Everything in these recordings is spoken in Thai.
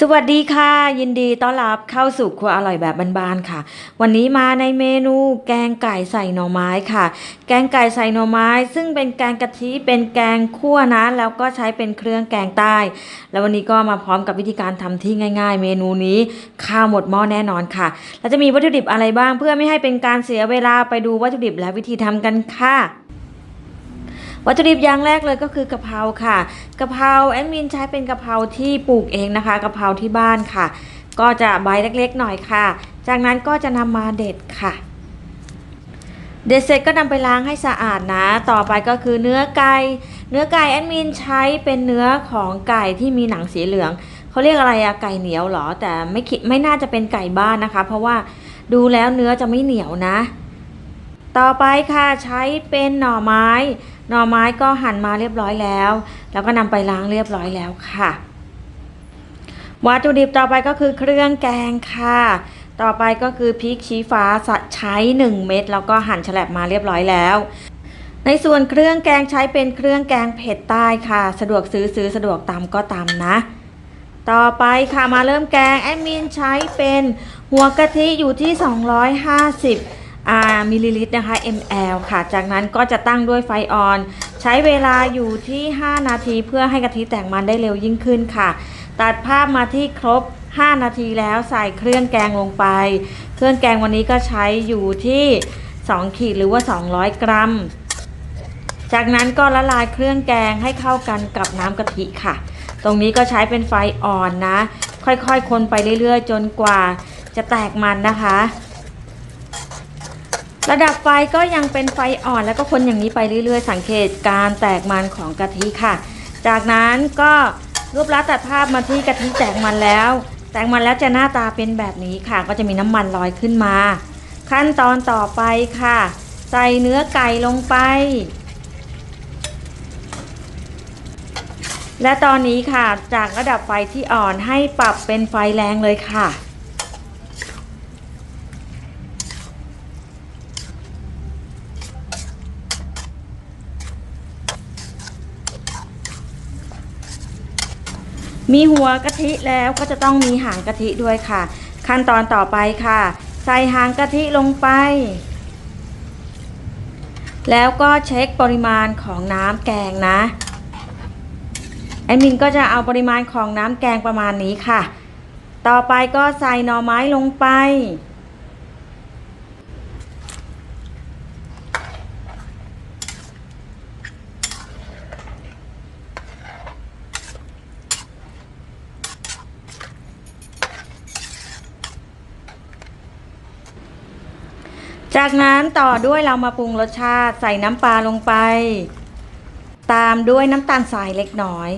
สวัสดีค่ะ ยินดีต้อนรับเข้าสู่ครัวอร่อยแบบบ้านๆค่ะ วันนี้มาในเมนูแกงไก่ใส่หน่อไม้ค่ะ แกงไก่ใส่หน่อไม้ ซึ่งเป็นแกงกะทิเป็นแกงคั่วนะ แล้วก็ใช้เป็นเครื่องแกงใต้ แล้ววันนี้ก็มาพร้อมกับวิธีการทำที่ง่าย ๆ เมนูนี้ข้าวหมดหม้อแน่นอนค่ะแล้วจะมีวัตถุดิบอะไรบ้าง เพื่อไม่ให้เป็นการเสียเวลาไปดูวัตถุดิบและวิธีทำกันค่ะ วัตถุดิบอย่างแรกเลยก็คือกะเพราค่ะกะเพราแอดมินใช้เป็นกะเพราที่ปลูกเองนะคะกะเพราที่บ้านค่ะ ก็จะใบเล็กๆหน่อยค่ะ จากนั้นก็จะนำมาเด็ดค่ะ เด็ดเสร็จก็นำไปล้างให้สะอาดนะ ต่อไปก็คือเนื้อไก่เนื้อไก่แอดมินใช้เป็นเนื้อของไก่ที่มีหนังสีเหลืองเขาเรียกอะไรอะไก่เหนียวเหรอ แต่ไม่คิดไม่น่าจะเป็นไก่บ้านนะคะ เพราะว่าดูแล้วเนื้อจะไม่เหนียวนะ ต่อไปค่ะใช้เป็นหน่อไม้ หน่อไม้ก็หั่นมาเรียบร้อยแล้ว แล้วก็นำไปล้างเรียบร้อยแล้วค่ะ วัตถุดิบต่อไปก็คือเครื่องแกงค่ะ ต่อไปก็คือพริกชี้ฟ้าใช้ 1 เม็ดแล้วก็หั่นฉลบมาเรียบร้อยแล้วในส่วนเครื่องแกงใช้เป็นเครื่องแกงเผ็ดใต้ค่ะ สะดวกซื้อซื้อสะดวกตำก็ตำนะ ต่อไปค่ะมาเริ่มแกงแอดมินใช้เป็นหัวกะทิอยู่ที่ 250อ่า มิลลิลิตรนะคะ ml ค่ะ จากนั้นก็จะตั้งด้วยไฟอ่อน ใช้เวลาอยู่ที่ 5 นาทีเพื่อให้กะทิแตกมันได้เร็วยิ่งขึ้นค่ะ ตัดภาพมาที่ครบ 5 นาทีแล้วใส่เครื่องแกงลงไป เครื่องแกงวันนี้ก็ใช้อยู่ที่ 2 ขีดหรือว่า 200 กรัม จากนั้นก็ละลายเครื่องแกงให้เข้ากันกับน้ำกะทิค่ะ ตรงนี้ก็ใช้เป็นไฟอ่อนนะ ค่อยๆ คนไปเรื่อยๆ จนกว่าจะแตกมันนะคะ ระดับไฟก็ยังเป็นไฟอ่อนแล้วก็คนอย่างนี้ไปเรื่อย ๆ สังเกตการแตกมันของกะทิค่ะ จากนั้นก็รูปลักษณ์ตัดภาพมาที่กะทิแตกมันแล้ว แตกมันแล้วจะหน้าตาเป็นแบบนี้ค่ะ ก็จะมีน้ำมันลอยขึ้นมา ขั้นตอนต่อไปค่ะ ใส่เนื้อไก่ลงไป และตอนนี้ค่ะจากระดับไฟที่อ่อนให้ปรับเป็นไฟแรงเลยค่ะ มีหัวกะทิแล้วก็จะต้องมีหางกะทิด้วยค่ะ ขั้นตอนต่อไปค่ะ ใส่หางกะทิลงไป แล้วก็เช็คปริมาณของน้ำแกงนะแอดมินก็จะเอาปริมาณของน้ำแกงประมาณนี้ค่ะ ต่อไปก็ใส่หน่อไม้ลงไป จากนั้นต่อด้วยเรามาปรุงรสชาติใส่น้ำปลาลงไป ตามด้วยน้ำตาลทรายเล็กน้อย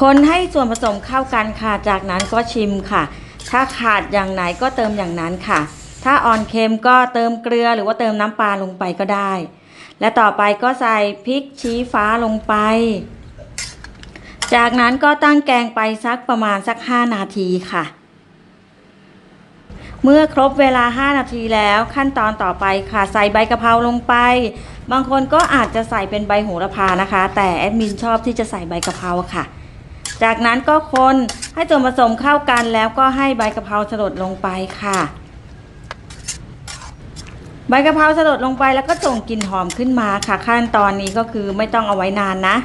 คนให้ส่วนผสมเข้ากันค่ะ จากนั้นก็ชิมค่ะ ถ้าขาดอย่างไหนก็เติมอย่างนั้นค่ะ ถ้าอ่อนเค็มก็เติมเกลือหรือว่าเติมน้ำปลาลงไปก็ได้ และต่อไปก็ใส่พริกชี้ฟ้าลงไป จากนั้นก็ตั้งแกงไปสักประมาณสัก 5 นาทีค่ะ เมื่อครบเวลา 5 นาทีแล้วขั้นตอนต่อไปค่ะใส่ใบกะเพราลงไป บางคนก็อาจจะใส่เป็นใบโหระพานะคะ แต่แอดมินชอบที่จะใส่ใบกะเพราค่ะ จากนั้นก็คนให้ส่วนผสมเข้ากันแล้วก็ให้ใบกะเพราสลดลงไปค่ะ ใบกะเพราสลดลงไปแล้วก็ส่งกลิ่นหอมขึ้นมาค่ะ ขั้นตอนนี้ก็คือไม่ต้องเอาไว้นานนะ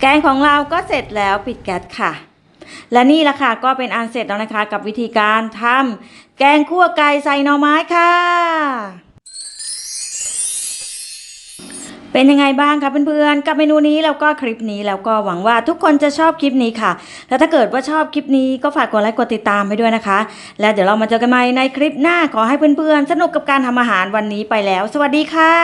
แกงของเราก็เสร็จแล้วปิดแก๊สค่ะ และนี่ละค่ะก็เป็นอันเสร็จแล้วนะคะ กับวิธีการทำแกงคั่วไก่ใส่หน่อไม้ค่ะ เป็นยังไงบ้างคะเพื่อนๆ กับเมนูนี้แล้วก็คลิปนี้แล้วก็หวังว่าทุกคนจะชอบคลิปนี้ค่ะ แล้วถ้าเกิดว่าชอบคลิปนี้ก็ฝากกดไลค์กดติดตามให้ด้วยนะคะ และเดี๋ยวเรามาเจอกันใหม่ในคลิปหน้าขอให้เพื่อนๆ สนุกกับการทำอาหารวันนี้ไปแล้ว สวัสดีค่ะ